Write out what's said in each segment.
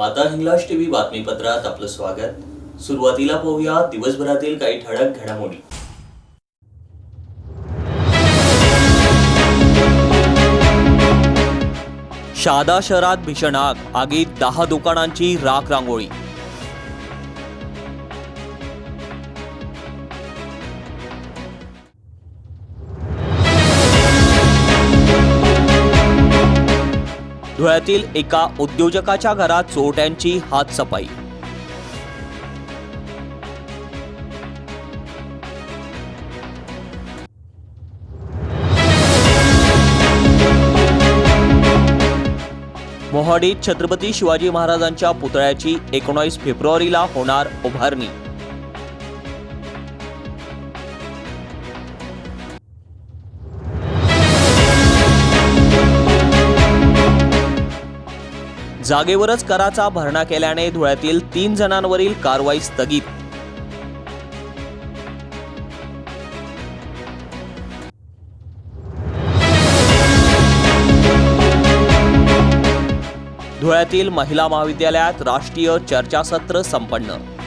नमस्कार माता हिंगलाज टीव्ही बातमीपत्रात आपलं स्वागत. सुरुवातीला पाहूया दिवसभरातील काही ठळक घडामोडी. शहादा शहरात भीषण आग आगीत दहा दुकानांची राख रांगोळी. धुळ्यातील एका उद्योजकाच्या घरात चोरट्यांची हातसफाई. मोहाडीत छत्रपती शिवाजी महाराजांच्या पुतळ्याची एकोणावीस फेब्रुवारीला होणार उभारणी. जागेवरच कराचा भरणा केल्याने धुळ्यातील तीन जणांवरील कारवाई स्थगित. धुळ्यातील महिला महाविद्यालयात राष्ट्रीय चर्चासत्र संपन्न.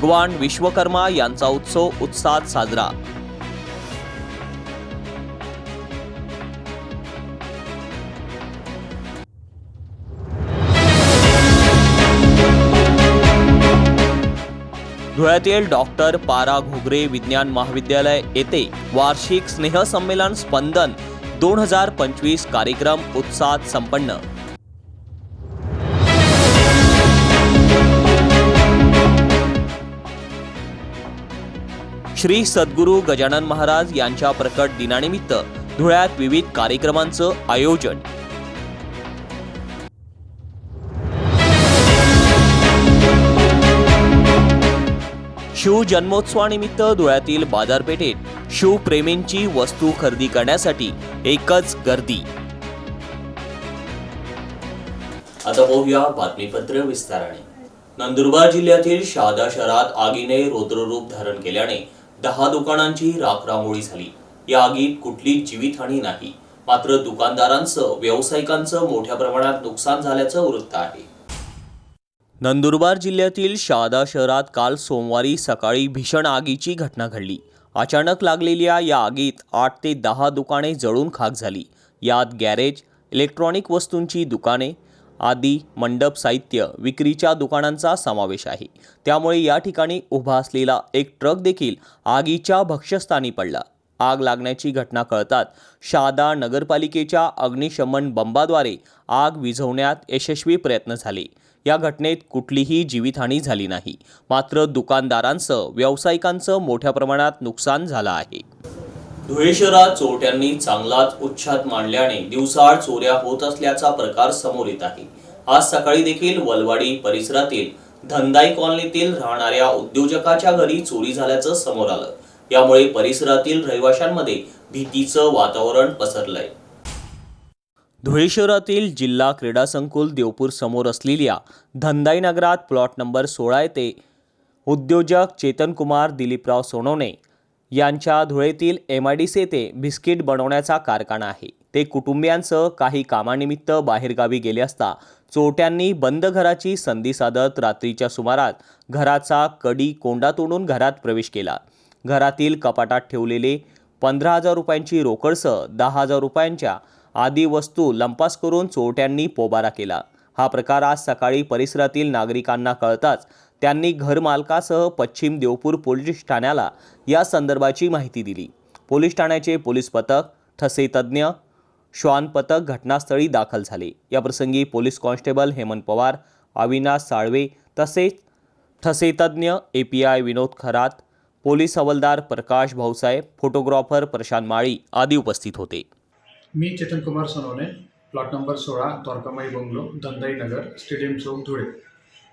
भगवान विश्वकर्मा यांचा उत्सव उत्साहात साजरा. धुळ्यातील डॉक्टर पारा घुगरे विज्ञान महाविद्यालय येथे वार्षिक स्नेहसंमेलन स्पंदन दोन हजार पंचवीस कार्यक्रम उत्साहात संपन्न. श्री सद्गुरू गजानन महाराज यांच्या प्रकट दिनानिमित्त धुळ्यात विविध कार्यक्रमांचं आयोजन. शिव जन्मोत्सवानिमित्त धुळ्यातील बाजारपेठेत शिवप्रेमींची वस्तू खरेदी करण्यासाठी एकच गर्दी. आता पाहूया बातमीपत्र विस्ताराने. नंदुरबार जिल्ह्यातील शहादा शहरात आगीने रौद्ररूप धारण केल्याने दहा दुकानांची राखरांगोळी झाली. या आगीत कुठली जीवितहानी नाही. मात्र दुकानदारांचं व्यावसायिकांचं मोठ्या प्रमाणात नुकसान झाल्याचं वृत्त आहे. नंदुरबार जिल्ह्यातील शहादा शहरात काल सोमवारी सकाळी भीषण आगीची घटना घडली. अचानक लागलेल्या या आगीत आठ ते दहा दुकाने जळून खाक झाली. यात गॅरेज इलेक्ट्रॉनिक वस्तूंची दुकाने आदी मंडप साहित्य विक्रीच्या दुकानांचा समावेश आहे. त्यामुळे या ठिकाणी उभा असलेला एक ट्रक देखील आगीच्या भक्ष्यस्थानी पडला. आग लागण्याची घटना कळतात शहादा नगरपालिकेच्या अग्निशमन बंबाद्वारे आग विझवण्यात यशस्वी प्रयत्न झाले. या घटनेत कुठलीही जीवितहानी झाली नाही. मात्र दुकानदारांचं व्यावसायिकांचं मोठ्या प्रमाणात नुकसान झालं आहे. धुळे शहरात चोरट्यांनी चांगलाच उच्छाद मांडल्याने दिवसाआड चोऱ्या होत असल्याचा प्रकार समोर येत आहे. आज सकाळी देखील वलवाडी परिसरातील धंदाई कॉलनीतील राहणाऱ्या उद्योजकाच्या घरी चोरी झाल्याचं समोर आलं. यामुळे परिसरातील रहिवाशांमध्ये भीतीचं वातावरण पसरलंय. धुळे शहरातील जिल्हा क्रीडा संकुल देवपूर समोर असलेल्या धंदाई नगरात प्लॉट नंबर सोळा येथे उद्योजक चेतन कुमार दिलीपराव सोनवणे यांच्या धुळेतील एम आय डी सी येथे बिस्किट बनवण्याचा कारखाना आहे. ते कुटुंबियांसह काही कामानिमित्त बाहेरगावी गेले असता चोरट्यांनी बंद घराची संधी साधत रात्रीच्या सुमारात घराचा कडी कोंडा तोडून घरात प्रवेश केला. घरातील कपाटात ठेवलेले पंधरा हजार रुपयांची रोकडसह दहा हजार रुपयांच्या आदी वस्तू लंपास करून चोरट्यांनी पोबारा केला. हा प्रकार आज सकाळी परिसरातील नागरिकांना कळताच त्यांनी घरमालकासह पश्चिम देवपूर पोलीस ठाण्याला या संदर्भाची माहिती दिली. पोलीस ठाण्याचे पोलीस पथक ठसे तज्ज्ञ श्वान पथक घटनास्थळी दाखल झाले. याप्रसंगी पोलीस कॉन्स्टेबल हेमंत पवार अविनाश साळवे तसेच ठसेतज्ञ A P I Vinod Kharat police हवालदार प्रकाश भाऊसाहेब फोटोग्राफर प्रशांत माळी आदी उपस्थित होते. मी चेतन कुमार सोनवणे प्लॉट नंबर सोळा द्वारकामाई बंगलो धंदाई नगर स्टेडियम चौक धुळे.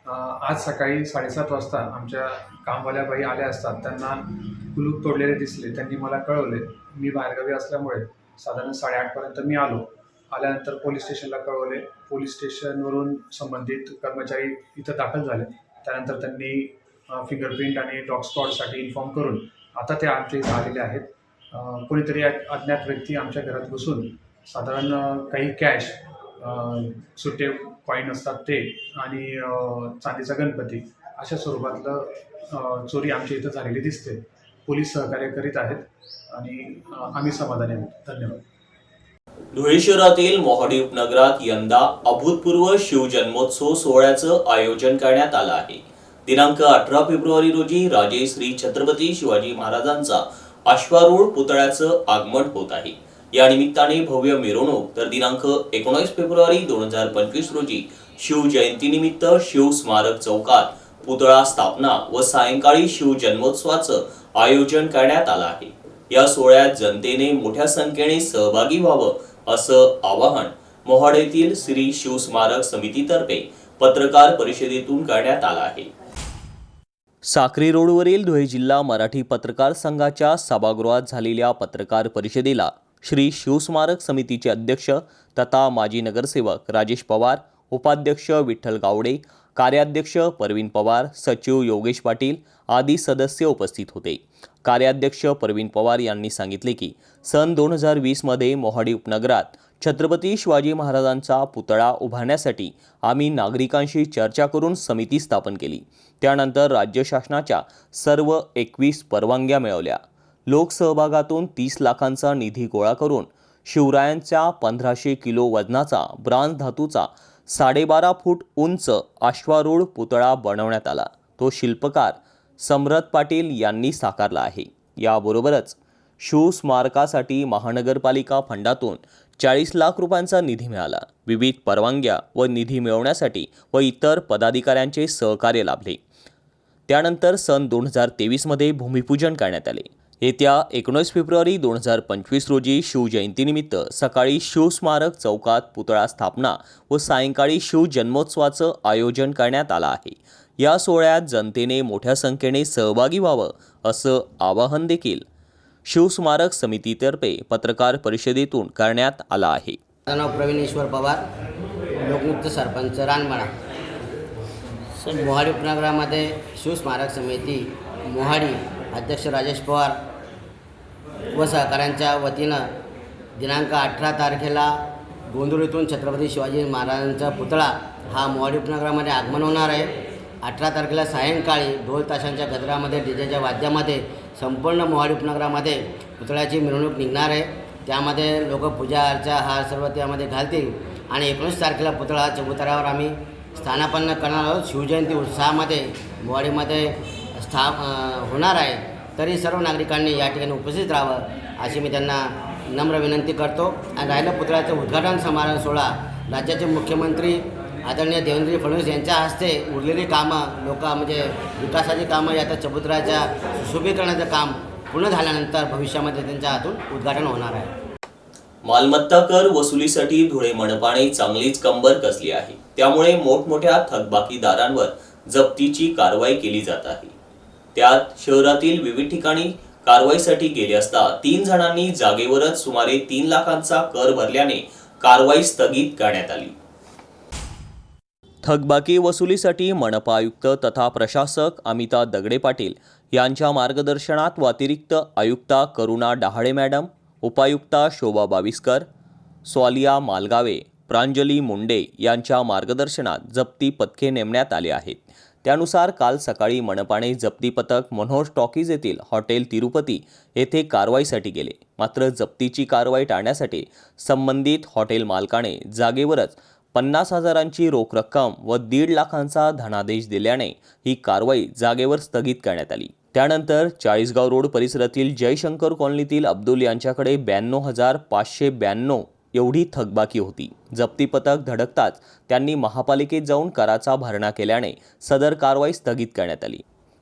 आज सकाळी साडेसात वाजता आमच्या कामवाल्या बाई आल्या असतात. त्यांना कुलूप तोडलेले दिसले. त्यांनी मला कळवले. मी बाहेरगावी असल्यामुळे साधारण साडेआठपर्यंत मी आलो. आल्यानंतर पोलीस स्टेशनला कळवले. पोलीस स्टेशनवरून संबंधित कर्मचारी इथं दाखल झाले. त्यानंतर त्यांनी फिंगरप्रिंट आणि डॉग स्पॉटसाठी इन्फॉर्म करून आता ते आमच्या इथं आलेले आहेत. कोणीतरी अज्ञात व्यक्ती आमच्या घरात घुसून साधारण काही कॅश सुट्टे कॉईन असतात ते आणि चांदीचा गणपती अशा स्वरूपातलं चोरी आमच्या इथं झालेली दिसते. पोलीस सहकार्य करीत आहेत आणि आम्ही समाधानी आहोत. धन्यवाद. धुळे शहरातील मोहाडी उपनगरात यंदा अभूतपूर्व शिवजन्मोत्सव सोहळ्याचं आयोजन करण्यात आलं आहे. दिनांक अठरा फेब्रुवारी रोजी राजे श्री छत्रपती शिवाजी महाराजांचा अश्वारूढ पुतळ्याचं आगमन होत आहे. या निमित्ताने भव्य मिरवणूक तर दिनांक एकोणीस फेब्रुवारी दोन हजार पंचवीस रोजी शिवजयंतीनिमित्त शिव स्मारक चौकात पुतळा स्थापना व सायंकाळी शिव जन्मोत्सवाचं आयोजन करण्यात आलं आहे. या सोहळ्यात जनतेने मोठ्या संख्येने सहभागी व्हावं असं आवाहन मोहाड येथील श्री शिवस्मारक समितीतर्फे पत्रकार परिषदेतून करण्यात आलं आहे. साक्री रोडवरील धुळे जिल्हा मराठी पत्रकार संघाच्या सभागृहात झालेल्या पत्रकार परिषदेला श्री शिवस्मारक समितीचे अध्यक्ष तथा माजी नगरसेवक राजेश पवार उपाध्यक्ष विठ्ठल गावडे कार्याध्यक्ष परवीन पवार सचिव योगेश पाटील आदी सदस्य उपस्थित होते. कार्याध्यक्ष परवीन पवार यांनी सांगितले की सन दोन हजार वीसमध्ये मोहाडी उपनगरात छत्रपती शिवाजी महाराजांचा पुतळा उभारण्यासाठी आम्ही नागरिकांशी चर्चा करून समिती स्थापन केली. त्यानंतर राज्य शासनाच्या सर्व एकवीस परवानग्या मिळवल्या. लोकसहभागातून तीस लाखांचा निधी गोळा करून शिवरायांच्या पंधराशे किलो वजनाचा ब्रांज धातूचा साडेबारा फूट उंच अश्वारूढ पुतळा बनवण्यात आला. तो शिल्पकार सम्रत पाटील यांनी साकारला आहे. याबरोबरच शिवस्मारकासाठी महानगरपालिका फंडातून चाळीस लाख रुपयांचा निधी मिळाला. विविध परवानग्या व निधी मिळवण्यासाठी व इतर पदाधिकाऱ्यांचे सहकार्य लाभले. त्यानंतर सन दोन हजार तेवीसमध्ये भूमिपूजन करण्यात आले. येत्या एकोणीस फेब्रुवारी दोन हजार पंचवीस रोजी शिवजयंतीनिमित्त सकाळी शिवस्मारक चौकात पुतळा स्थापना व सायंकाळी शिव जन्मोत्सवाचं आयोजन करण्यात आलं आहे. या सोहळ्यात जनतेने मोठ्या संख्येने सहभागी व्हावं असं आवाहन देखील शिवस्मारक समितीतर्फे पत्रकार परिषदेतून करण्यात आलं आहे. नाव पवार लोकमुक्त सरपंच रानमाळा. मोहाडी उपनगरामध्ये शिवस्मारक समिती मोहाडी अध्यक्ष राजेश पवार व सहकाऱ्यांच्या वतीनं दिनांक अठरा तारखेला गोंधळीतून छत्रपती शिवाजी महाराजांचा पुतळा हा मोहाडी उपनगरामध्ये आगमन होणार आहे. अठरा तारखेला सायंकाळी ढोल ताशांच्या गजरामध्ये डीजेच्या वाद्यामध्ये संपूर्ण मोहाडी उपनगरामध्ये पुतळ्याची मिरवणूक निघणार आहे. त्यामध्ये लोक पूजा अर्चा हा सर्व त्यामध्ये घालतील आणि एकोणीस तारखेला पुतळा चबुतऱ्यावर आम्ही स्थानापन्न करणार आहोत. शिवजयंती उत्साहामध्ये मोवाडीमध्ये स्थाप होणार आहे तरी सर्व नागरिकांनी या ठिकाणी उपस्थित राहावं अशी मी त्यांना नम्र विनंती करतो. आणि राहिलं पुतळ्याचं उद्घाटन समारंभ सोहळा राज्याचे मुख्यमंत्री आदरणीय देवेंद्र फडणवीस यांच्या हस्ते उरलेली कामं लोक म्हणजे विकासाची कामं या तर चबुतऱ्याच्या सुशोभीकरणाचं काम पूर्ण झाल्यानंतर भविष्यामध्ये त्यांच्या हातून उद्घाटन होणार आहे. मालमत्ता कर वसुलीसाठी धुळे मनपाने चांगलीच कंबर कसली आहे. त्यामुळे मोठमोठ्या थकबाकीदारांवर जप्तीची कारवाई केली जात आहे. त्यात शहरातील विविध ठिकाणी कारवाईसाठी गेले असता तीन जणांनी जागेवरच सुमारे तीन लाखांचा कर भरल्याने कारवाई स्थगित करण्यात आली. थकबाकी वसुलीसाठी मनपा आयुक्त तथा प्रशासक अमिता दगडे पाटील यांच्या मार्गदर्शनात व अतिरिक्त आयुक्ता करुणा डहाळे मॅडम उपायुक्ता शोभा बाविस्कर स्वालिया मालगावे प्रांजली मुंडे यांच्या मार्गदर्शनात जप्ती पथके नेमण्यात आले आहेत. त्यानुसार काल सकाळी मनपाने जप्ती पथक मनोहर टॉकीज येथील हॉटेल तिरुपती येथे कारवाईसाठी गेले. मात्र जप्तीची कारवाई टाळण्यासाठी संबंधित हॉटेल मालकाने जागेवरच पन्नास हजारांची रोख रक्कम व दीड लाखांचा धनादेश दिल्याने ही कारवाई जागेवर स्थगित करण्यात आली. त्यानंतर चाळीसगाव रोड परिसरातील जयशंकर कॉलनीतील अब्दुल यांच्याकडे ब्याण्णव हजार पाचशे ब्याण्णव एवढी थकबाकी होती. जप्ती पथक धडकताच त्यांनी महापालिकेत जाऊन कराचा भरणा केल्याने सदर कारवाई स्थगित करण्यात आली.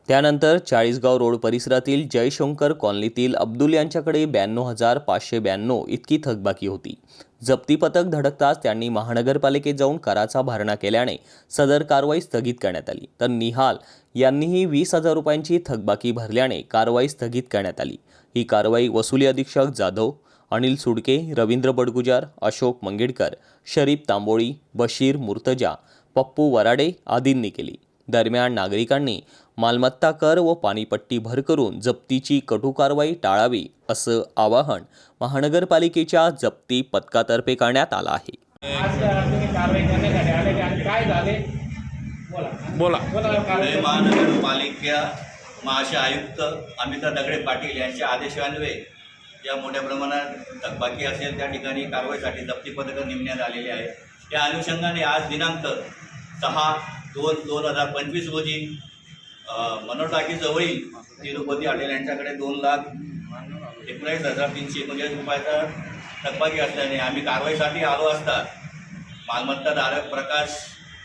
त्यानंतर चाळीसगाव रोड परिसरातील जयशंकर कॉलनीतील अब्दुल यांच्याकडे ब्याण्णव हजार पाचशे ब्याण्णव इतकी थकबाकी होती. जप्ती पथक धडकताच त्यांनी महानगरपालिकेत जाऊन कराचा भरणा केल्याने सदर कारवाई स्थगित करण्यात आली. तर निहाल यांनीही वीस हजार रुपयांची थकबाकी भरल्याने कारवाई स्थगित करण्यात आली. ही कारवाई वसुली अधीक्षक जाधव अनिल सुडके रवींद्र बडगुजार अशोक मंगेडकर शरीफ तांबोळी बशीर मुर्तजा पप्पू वराडे आदींनी केली. दरम्यान नागरिकांनी मालमत्ता कर व पाणीपट्टी भर करून जप्तीची कटू कारवाई टाळावी असं आवाहन महानगरपालिकेच्या जप्ती पथकातर्फे करण्यात आलं आहे. बोला. महानगरपालिका महाशय आयुक्त अमिता दगडे पाटील यांच्या आदेशान्वये ज्या मोठ्या प्रमाणात थकबाकी असेल त्या ठिकाणी कारवाईसाठी जप्ती पथकं नेमण्यात आलेली आहे त्या अनुषंगाने आज दिनांक सहा दोन दोन हजार पंचवीस रोजी अ, टाकीजवळील तिरुपती हॉटेल यांच्याकडे दोन लाख एकोणीस हजार तीनशे एकोणचाळीस रुपयाचा थकबाकी असल्याने आम्ही कारवाईसाठी आलो असता मालमत्ताधारक प्रकाश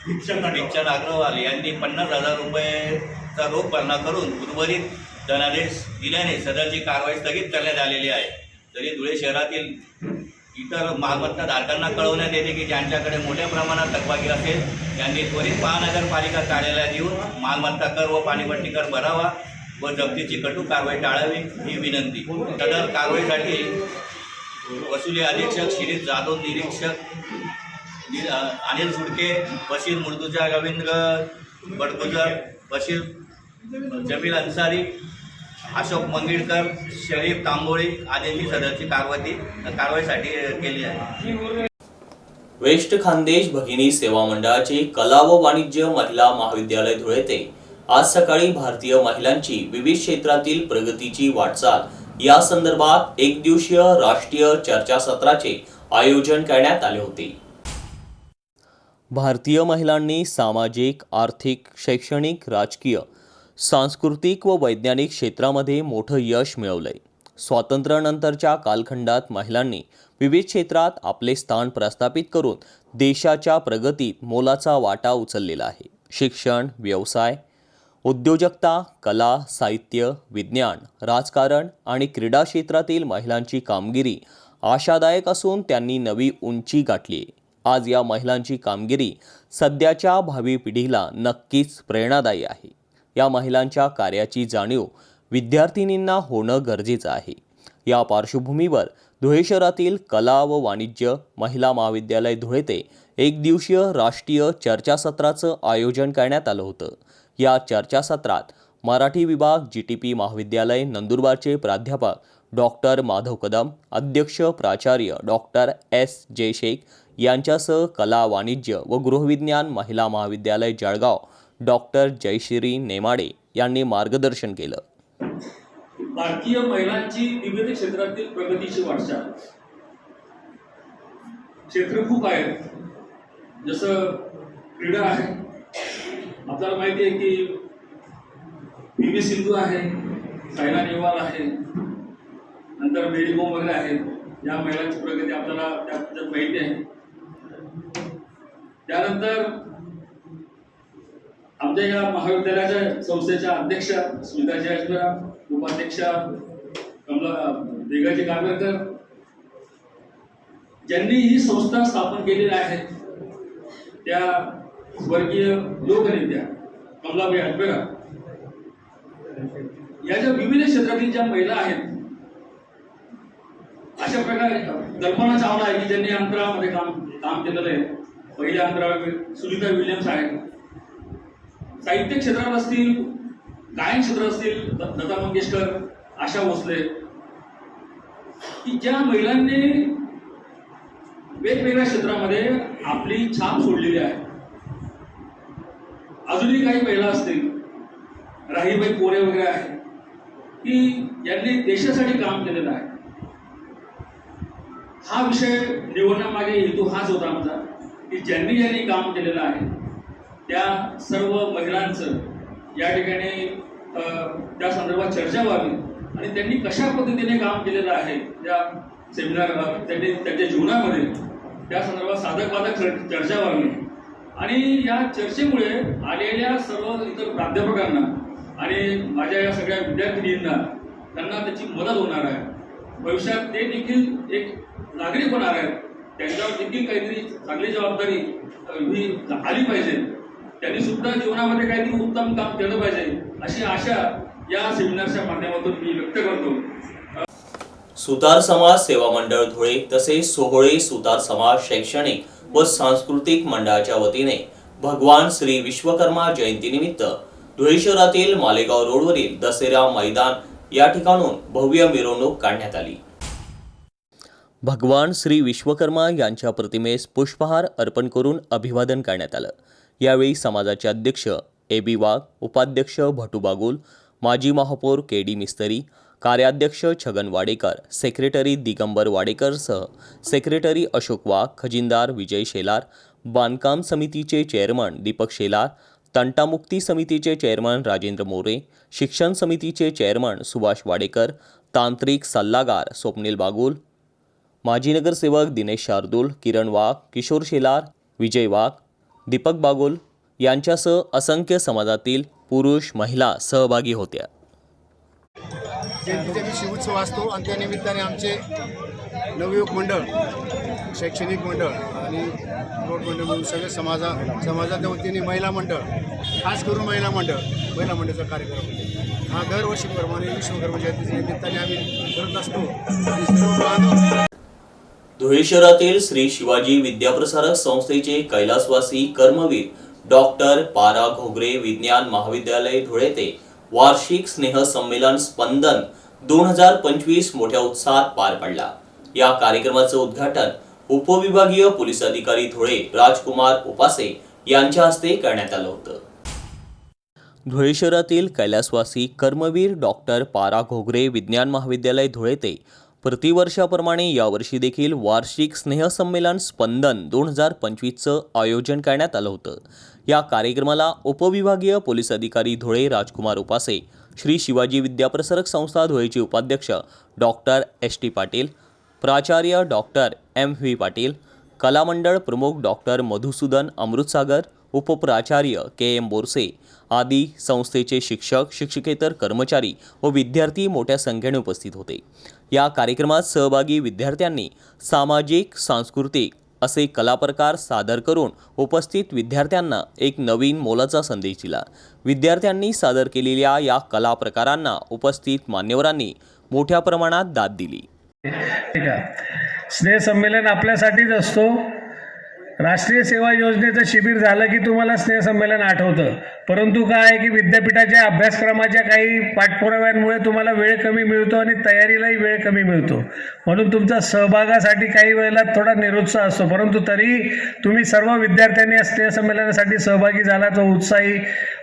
भिक्षण अग्रवाल यांनी पन्नास हजार रुपयेचा रोख भरणा करून उर्वरित धनादेश दिल्याने सदरची कारवाई स्थगित करण्यात आलेली आहे. तरी धुळे शहरातील इतर मालमत्ता धारकांना कळवण्यात येते की ज्यांच्याकडे मोठ्या प्रमाणात थकबाकी असेल त्यांनी त्वरित महानगरपालिका कार्यालयात येऊन मालमत्ता कर व पाणीपट्टी कर भरावा व जप्तीची कटू कारवाई टाळावी ही विनंती. सदर कारवाईसाठी वसुली अधीक्षक शिरीष जाधव निरीक्षक अनिल सुडके बशीर मुर्तुजा रवींद्र बडगुजर बशीर जमील अन्सारी अशोक मंगिळकर शरीफ तांबोळी आदींनी सदरची कारवाई कारवाईसाठी केली आहे. वेस्ट खानदेश भगिनी सेवा मंडळाचे कला व वाणिज्य महिला महाविद्यालय धुळे ते आज सकाळी भारतीय महिलांची विविध क्षेत्रातील प्रगतीची वाटचाल. या संदर्भात एक दिवसीय राष्ट्रीय चर्चासत्राचे आयोजन करण्यात आले होते. भारतीय महिलांनी सामाजिक आर्थिक शैक्षणिक राजकीय सांस्कृतिक व वैज्ञानिक क्षेत्रामध्ये मोठं यश मिळवलंय. स्वातंत्र्यानंतरच्या कालखंडात महिलांनी विविध क्षेत्रात आपले स्थान प्रस्थापित करून देशाच्या प्रगतीत मोलाचा वाटा उचललेला आहे. शिक्षण व्यवसाय उद्योजकता कला साहित्य विज्ञान राजकारण आणि क्रीडा क्षेत्रातील महिलांची कामगिरी आशादायक असून त्यांनी नवी उंची गाठली आहे. आज या महिलांची कामगिरी सध्याच्या भावी पिढीला नक्कीच प्रेरणादायी आहे. या महिलांच्या कार्याची जाणीव विद्यार्थिनींना होणं गरजेचं आहे. या पार्श्वभूमीवर धुळे शहरातील कला व वाणिज्य महिला महाविद्यालय धुळे ते एक दिवसीय राष्ट्रीय चर्चासत्राचं आयोजन करण्यात आलं होतं. या चर्चासत्रात मराठी विभाग जी टी पी महाविद्यालय नंदुरबारचे प्राध्यापक डॉक्टर माधव कदम अध्यक्ष प्राचार्य डॉक्टर एस. जयशेख यांच्यासह कला वाणिज्य व गृहविज्ञान महिला महाविद्यालय जळगाव डॉक्टर जयश्री नेमाडे यांनी मार्गदर्शन केलं. भारतीय महिलांची विविध क्षेत्रातील प्रगतीची वाटचाल. क्षेत्र खूप आहेत. जसं क्रीडा आहे. आपल्याला माहिती आहे की पी व्ही सिंधू आहे सायना नेहवाल आहे नंतर मेरी कोम वगैरे आहेत. या महिलांची प्रगती आपल्याला त्याबद्दल माहिती आहे. त्यानंतर आमच्या या महाविद्यालयाच्या संस्थेच्या अध्यक्षा स्मिता जयस्वरा उपाध्यक्षा कमला बेगाजी कांबेरकर ज्यांनी ही संस्था स्थापन केलेली आहे त्या स्वर्गीय लोकनेत्या कमलाबाई अजबेरा या ज्या विविध क्षेत्रातील ज्या महिला आहेत अशा प्रकारे कल्पना चावला आहे की ज्यांनी अंतरामध्ये काम काम केलेलं आहे. पहिल्या अंतराळ सुनीता विल्यम्स आहेत. साहित्य क्षेत्रात असतील गायन क्षेत्र असतील लता मंगेशकर आशा भोसले की ज्या महिलांनी वेगवेगळ्या क्षेत्रामध्ये आपली छाप सोडलेली आहे. अजूनही काही महिला असतील राहीबाई कोरे वगैरे आहे की यांनी देशासाठी काम केलेलं आहे. हा विषय निवडण्यामागे हेतू हाच होता आमचा की ज्यांनी ज्यांनी काम केलेलं आहे त्या सर्व महिलांचं या ठिकाणी त्या संदर्भात चर्चा व्हावी. आणि त्यांनी कशा पद्धतीने काम केलेलं आहे त्या सेमिनार त्यांनी त्यांच्या जीवनामध्ये त्या संदर्भात साधक बाधक चर्चा व्हावी. आणि या चर्चेमुळे आलेल्या सर्व इतर प्राध्यापकांना आणि माझ्या या सगळ्या विद्यार्थिनींना त्यांना त्याची मदत होणार आहे. भविष्यात ते देखील एक नागरिक होणार आहेत. त्यांच्यावर देखील काहीतरी चांगली जबाबदारी ही आली पाहिजे. त्यांनी सुद्धा जीवनामध्ये काहीतरी उत्तम काम केलं पाहिजे अशी आशा या सेमिनारच्या माध्यमातून मी व्यक्त करतो. सुतार समाज सेवा मंडळ धुळे तसेच सोहळे सुतार समाज शैक्षणिक व सांस्कृतिक मंडळाच्या वतीने भगवान श्री विश्वकर्मा जयंतीनिमित्त धुळे शहरातील मालेगाव रोडवरील दसेरा मैदान या ठिकाणून भव्य मिरवणूक काढण्यात आली. भगवान श्री विश्वकर्मा यांच्या प्रतिमेस पुष्पहार अर्पण करून अभिवादन करण्यात आलं. यावेळी समाजाचे अध्यक्ष ए बी वाघ उपाध्यक्ष भटू बागुल माजी महापौर के डी मिस्तरी कार्याध्यक्ष छगन वाडेकर सेक्रेटरी दिगंबर वाडेकरसह सेक्रेटरी अशोक वाघ खजिनदार विजय शेलार बांधकाम समितीचे चेअरमन दीपक शेलार तंटामुक्ती समितीचे चेअरमन राजेंद्र मोरे शिक्षण समितीचे चेअरमन सुभाष वाडेकर तांत्रिक सल्लागार स्वप्नील बागुल माजी नगरसेवक दिनेश शार्दूल किरण वाघ किशोर शेलार विजय वाघ दीपक बागोल यांच्यासह असंख्य समाजातील पुरुष महिला सहभागी होत्या. जयंतीचा दिवशी उत्सव असतो आणि त्या निमित्ताने आमचे नवयुवक मंडळ शैक्षणिक मंडळ आणि रोड मंडळ म्हणून सगळे समाजा समाजाच्या वतीने महिला मंडळ खास करून महिला मंडळ महिला मंडळाचा कार्यक्रम हा दरवर्षीप्रमाणे विश्वकर्मा जयंतीच्या निमित्ताने आम्ही करत असतो. आणि सर्व धुळे शहरातील श्री शिवाजी विद्याप्रसारक संस्थेचे कैलासवासी कर्मवीर डॉक्टर पारा घोगरे विज्ञान महाविद्यालय धुळे ते वार्षिक स्नेह संमेलन स्पंदन दोन हजार पंचवीस मोठ्या उत्साहात पार पडला. या कार्यक्रमाचं उद्घाटन उपविभागीय पोलीस अधिकारी धुळे राजकुमार उपासे यांच्या हस्ते करण्यात आलं होतं. धुळे शहरातील कैलासवासी कर्मवीर डॉक्टर पारा घोगरे विज्ञान महाविद्यालय धुळे ते प्रतिवर्षाप्रमाणे यावर्षी देखील वार्षिक स्नेहसंमेलन स्पंदन दोन हजार पंचवीसचं आयोजन करण्यात आलं होतं. या कार्यक्रमाला उपविभागीय पोलीस अधिकारी धुळे राजकुमार उपासे श्री शिवाजी विद्याप्रसारक संस्था धुळेचे उपाध्यक्ष डॉक्टर एस टी पाटील प्राचार्य डॉक्टर एम व्ही पाटील कलामंडळ प्रमुख डॉक्टर मधुसूदन अमृतसागर उपप्राचार्य के एम बोरसे आदी संस्थेचे शिक्षक शिक्षकेतर कर्मचारी व विद्यार्थी मोठ्या संख्येने उपस्थित होते. या कार्यक्रमात सहभागी विद्यार्थ्यांनी सामाजिक सांस्कृतिक असे कलाप्रकार सादर करून उपस्थित विद्यार्थ्यांना एक नवीन मोलाचा संदेश दिला. विद्यार्थ्यांनी सादर केलेल्या या कला प्रकारांना उपस्थित मान्यवरांनी मोठ्या प्रमाणात दाद दिली. स्नेहसंमेलन आपल्यासाठीच असतो. राष्ट्रीय सेवा योजनेचं शिबिर झालं की तुम्हाला स्नेहसंमेलन आठवतं. परंतु काय आहे की विद्यापीठाच्या अभ्यासक्रमाच्या काही पाठपुराव्यांमुळे तुम्हाला वेळ कमी मिळतो आणि तयारीलाही वेळ कमी मिळतो. म्हणून तुमचा सहभागासाठी काही वेळेला थोडा निरुत्साह असतो. परंतु तरी तुम्ही सर्व विद्यार्थ्यांनी या स्नेहसंमेलनासाठी सहभागी झाला तो उत्साही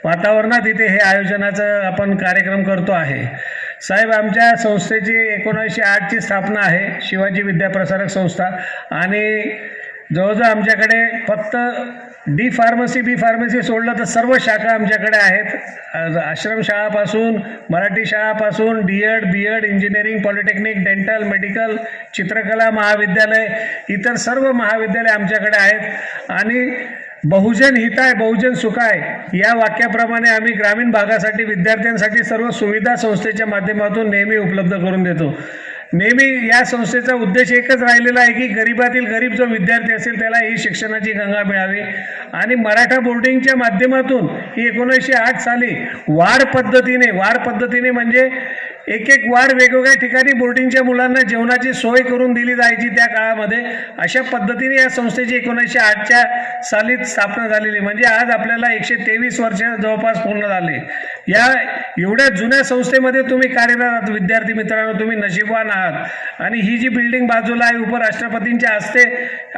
वातावरणात इथे हे आयोजनाचं आपण कार्यक्रम करतो आहे. साहेब आमच्या संस्थेची एकोणीसशे आठची स्थापना आहे. शिवाजी विद्याप्रसारक संस्था आणि जवळजवळ आमच्याकडे फक्त डी फार्मसी बी फार्मसी सोडलं तर सर्व शाखा आमच्याकडे आहेत. आश्रमशाळापासून Marathi शाळापासून D Ed B Ed engineering polytechnic dental medical चित्रकला महाविद्यालय इतर सर्व महाविद्यालय आमच्याकडे आहेत. आणि बहुजन हिताय बहुजन सुखाय या वाक्याप्रमाणे आम्ही ग्रामीण भागासाठी विद्यार्थ्यांसाठी सर्व सुविधा संस्थेच्या माध्यमातून नेहमी उपलब्ध करून देतो. नेहमी या संस्थेचा उद्देश एकच राहिलेला आहे की गरिबातील गरीब जो विद्यार्थी असेल त्याला ही शिक्षणाची गंगा मिळावी. आणि मराठा बोर्डिंगच्या माध्यमातून ही एकोणीसशे आठ साली वाढ पद्धतीने वाढ पद्धतीने म्हणजे एक एक वार वेगवेगळ्या ठिकाणी बोर्डिंगच्या मुलांना जेवणाची सोय करून दिली जायची त्या काळामध्ये. अशा पद्धतीने या संस्थेची एकोणीसशे आठच्या सालीत स्थापना झालेली. म्हणजे आज आपल्याला एकशे तेवीस वर्ष जवळपास पूर्ण झाले. या एवढ्या जुन्या संस्थेमध्ये तुम्ही कार्यरत आहात विद्यार्थी मित्रांनो तुम्ही नशीबवान आहात. आणि ही जी बिल्डिंग बाजूला आहे उपराष्ट्रपतींच्या हस्ते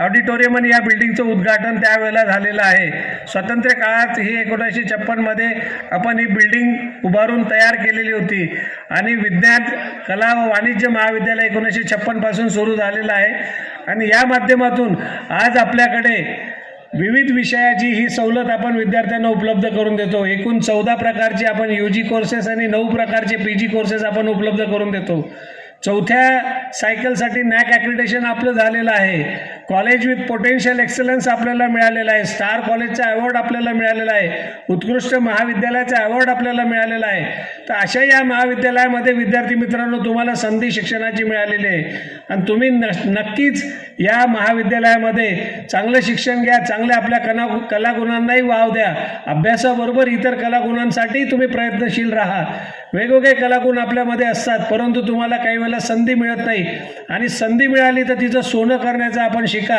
ऑडिटोरियम आणि या बिल्डिंगचं उद्घाटन त्यावेळेला झालेलं आहे. स्वातंत्र्य काळात ही एकोणीसशे छप्पनमध्ये आपण ही बिल्डिंग उभारून तयार केलेली होती. आणि विज्ञान कला व वाणिज्य महाविद्यालय एकोणीसशे छप्पनपासून सुरू झालेलं आहे. आणि या माध्यमातून आज आपल्याकडे विविध विषयाची ही सवलत आपण विद्यार्थ्यांना उपलब्ध करून देतो. एकूण चौदा प्रकारचे आपण यू जी कोर्सेस आणि नऊ प्रकारचे पी जी कोर्सेस आपण उपलब्ध करून देतो. चौथ्या सायकलसाठी नॅक ॲक्रिडेशन आपलं झालेलं आहे. कॉलेज विथ पोटेन्शियल एक्सलन्स आपल्याला मिळालेला आहे. स्टार कॉलेजचा अवॉर्ड आपल्याला मिळालेला आहे. उत्कृष्ट महाविद्यालयाचा अवॉर्ड आपल्याला मिळालेला आहे. तर अशा या महाविद्यालयामध्ये विद्यार्थी मित्रांनो तुम्हाला संधी शिक्षणाची मिळालेली आहे. आणि तुम्ही न नक्कीच या महाविद्यालयामध्ये चांगलं शिक्षण घ्या चांगल्या आपल्या कला कलागुणांनाही वाव द्या. अभ्यासाबरोबर इतर कलागुणांसाठी तुम्ही प्रयत्नशील राहा. वेगवेगळे कलागुण आपल्यामध्ये असतात परंतु तुम्हाला काही वेळेला संधी मिळत नाही. आणि संधी मिळाली तर तिचं सोनं करण्याचं आपण शिका.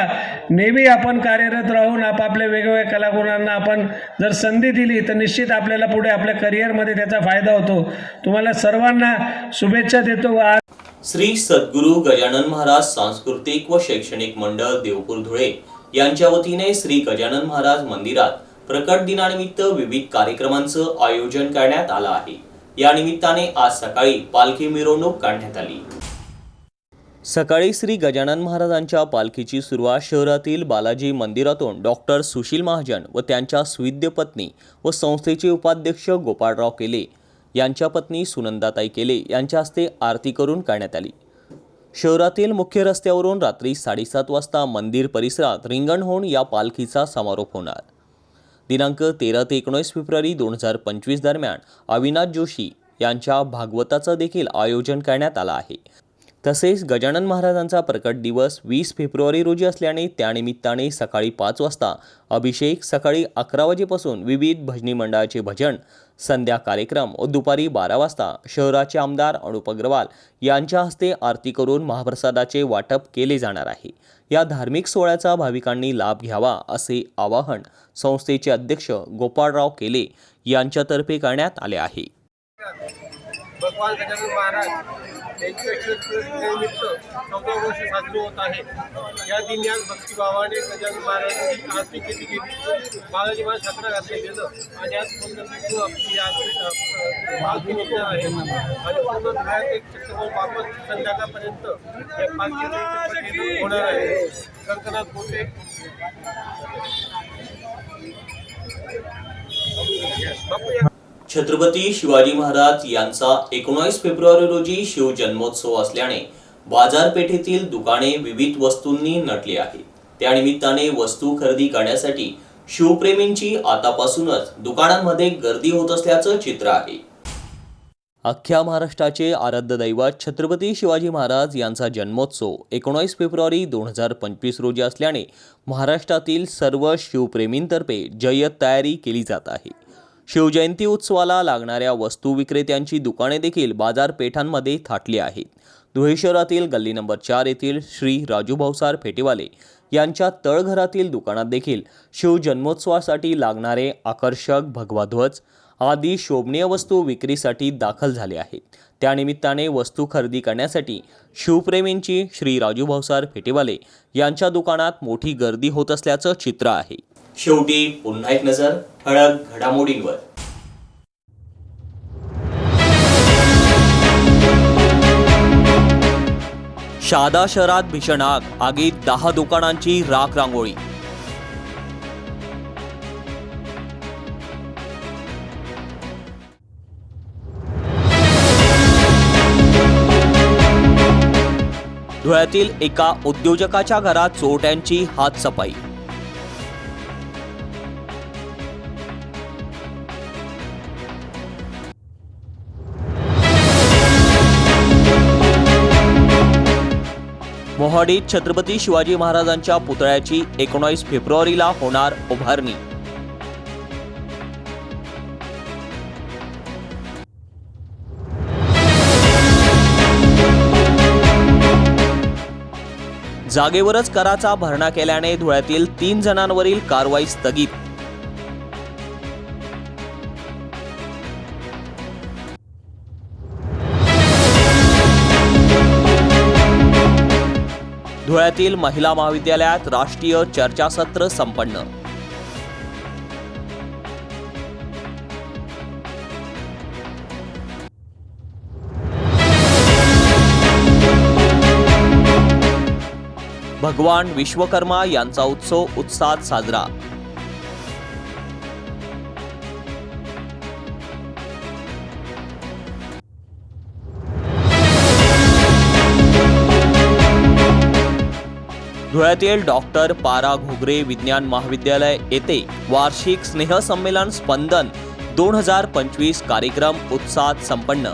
नेहमी आपण कार्यरत राहून आपापल्या वेगवेगळ्या कलागुणांना आपण जर संधी दिली तर निश्चित आपल्याला पुढे आपल्या करिअरमध्ये त्याचा फायदा होतो. तुम्हाला सर्वांना शुभेच्छा देतो व आज श्री सद्गुरू गजानन महाराज सांस्कृतिक व शैक्षणिक मंडळ देवपूर धुळे यांच्या वतीने श्री गजानन महाराज मंदिरात प्रकट दिनानिमित्त विविध कार्यक्रमांचं आयोजन करण्यात आलं आहे. या निमित्ताने आज सकाळी पालखी मिरवणूक काढण्यात आली. सकाळी श्री गजानन महाराजांच्या पालखीची सुरुवात शहरातील बालाजी मंदिरातून डॉक्टर सुशील महाजन व त्यांच्या सुविद्य पत्नी व संस्थेचे उपाध्यक्ष गोपाळराव केले. यांच्या पत्नी सुनंदाताई केले यांच्या हस्ते आरती करून काढण्यात आली. शहरातील मुख्य रस्त्यावरून रात्री साडेसात वाजता मंदिर परिसरात रिंगण होऊन या पालखीचा समारोप होणार. दिनांक तेरा ते एकोणीस फेब्रुवारी दोन हजार पंचवीस दरम्यान अविनाश जोशी यांच्या भागवताचं देखील आयोजन करण्यात आलं आहे. तसेच गजानन महाराजांचा प्रकट दिवस वीस फेब्रुवारी रोजी असल्याने त्यानिमित्ताने सकाळी पाच वाजता अभिषेक सकाळी अकरा वाजेपासून विविध भजनी मंडळाचे भजन संध्या कार्यक्रम व दुपारी बारा वाजता शहराचे आमदार अनुप अग्रवाल यांच्या हस्ते आरती करून महाप्रसादाचे वाटप केले जाणार आहे. या धार्मिक सोहळ्याचा भाविकांनी लाभ घ्यावा असे आवाहन संस्थेचे अध्यक्ष गोपाळराव केले यांच्यातर्फे करण्यात आले आहे. भगवान गजानन महाराज यांच्या निमित्त चौदा वर्ष साजरी होत आहे या दिनी आज भक्तिभावाने गजानन महाराजांची आरती केली गेली बालाजी महाराज छत्रा घातले गेलं आणि आज पंढरपूर आपली आरती अ, निघणार आहे आणि पूर्ण धुळ्यात एक चक्रकोर बाबत संध्याकाळपर्यंत या पालखीचे होणार आहे कंकनाथ मोठे बापू छत्रपती शिवाजी महाराज यांचा एकोणावीस फेब्रुवारी रोजी शिवजन्मोत्सव असल्याने बाजारपेठेतील दुकाने विविध वस्तूंनी नटली आहेत. त्यानिमित्ताने वस्तू खरेदी करण्यासाठी शिवप्रेमींची आतापासूनच दुकानांमध्ये गर्दी होत असल्याचं चित्र आहे. अख्ख्या महाराष्ट्राचे आराध्य दैवत छत्रपती शिवाजी महाराज यांचा जन्मोत्सव एकोणावीस फेब्रुवारी दोन हजार पंचवीस रोजी असल्याने महाराष्ट्रातील सर्व शिवप्रेमींतर्फे जय्यत तयारी केली जात आहे. शिवजयंती उत्सवाला लागणाऱ्या वस्तू विक्रेत्यांची दुकाने देखील बाजारपेठांमध्ये थाटली आहेत. धुळे शहरातील गल्ली नंबर चार येथील श्री राजू भाऊसार फेटेवाले यांच्या तळघरातील दुकानात देखील शिवजन्मोत्सवासाठी लागणारे आकर्षक भगवाध्वज आदी शोभनीय वस्तू विक्रीसाठी दाखल झाले आहेत. त्यानिमित्ताने वस्तू खरेदी करण्यासाठी शिवप्रेमींची श्री राजू भाऊसार फेटेवाले यांच्या दुकानात मोठी गर्दी होत असल्याचं चित्र आहे. शेवटी पुन्हा एक नजर ठळक घडामोडींवर. शहादा शहरात भीषण आग आगीत दहा दुकानांची राख रांगोळी. धुळ्यातील एका उद्योजकाच्या घरात चोरट्यांची हातसफाई. मोहाडीत छत्रपती शिवाजी महाराजांच्या पुतळ्याची एकोणावीस फेब्रुवारीला होणार उभारणी. जागेवरच कराचा भरणा केल्याने धुळ्यातील तीन जणांवरील कारवाई स्थगित. धुळ्यातील महिला महाविद्यालयात राष्ट्रीय चर्चासत्र संपन्न. भगवान विश्वकर्मा यांचा उत्सव उत्साहात साजरा. धुळ्यातील डॉक्टर पारा घुगरे विज्ञान महाविद्यालय येथे वार्षिक स्नेहसंमेलन स्पंदन दोन हजार पंचवीस कार्यक्रम उत्साहात संपन्न.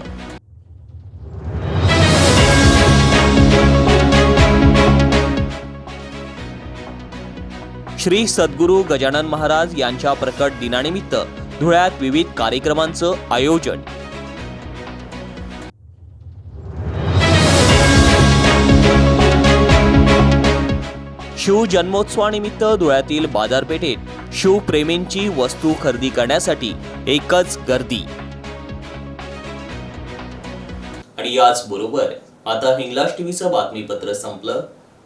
श्री सद्गुरू गजानन महाराज यांच्या प्रकट दिनानिमित्त धुळ्यात विविध कार्यक्रमांचं आयोजन शिव जन्मोत्सवानिमित्त धुळ्यातील बाजारपेठेत शिवप्रेमींची वस्तू खरेदी करण्यासाठी एकच गर्दी. आणि याच बरोबर आता हिंगलाज टीव्हीचं बातमीपत्र संपलं.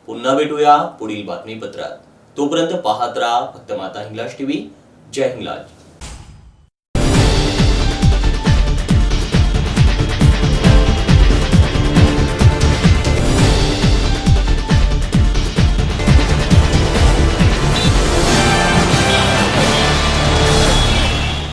पुन्हा भेटूया पुढील बातमीपत्रात. तोपर्यंत पाहत राहा फक्त माता हिंगलाज टीव्ही. जय हिंगलाज.